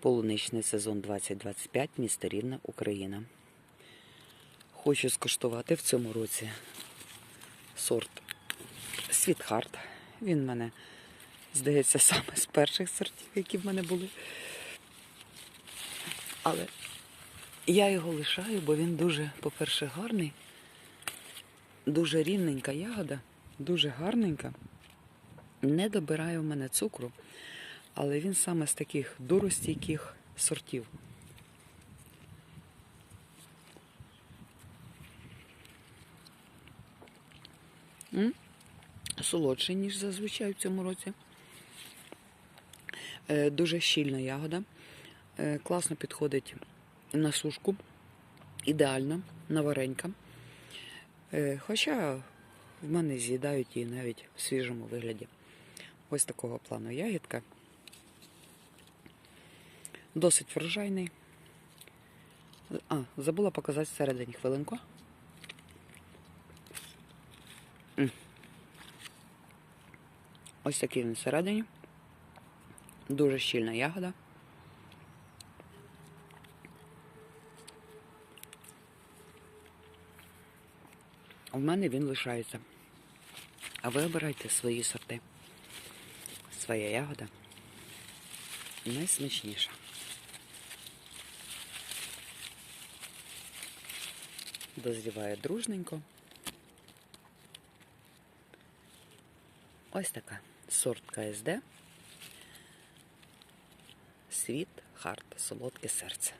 Полуничний сезон 2025, місто Рівне, Україна. Хочу скуштувати в цьому році сорт Світхарт. Він в мене, здається, саме з перших сортів, які в мене були. Але я його лишаю, бо він дуже, по-перше, гарний, дуже рівненька ягода, дуже гарненька. Не добирає в мене цукру, але він саме з таких дуростійких сортів. Солодший, ніж зазвичай в цьому році. Е, Дуже щільна ягода. Е, Класно підходить на сушку. Ідеально, наваренька. Е, Хоча в мене з'їдають її навіть в свіжому вигляді. Ось такого плану ягідка. Досить врожайний. А, забула показати всередині хвилинку. Ось такий він всередині. Дуже щільна ягода. У мене він лишається. А ви обирайте свої сорти. Своя ягода найсмачніша. Дозріває дружненько. Ось така сорт КСД. Світ, харт, солодке серце.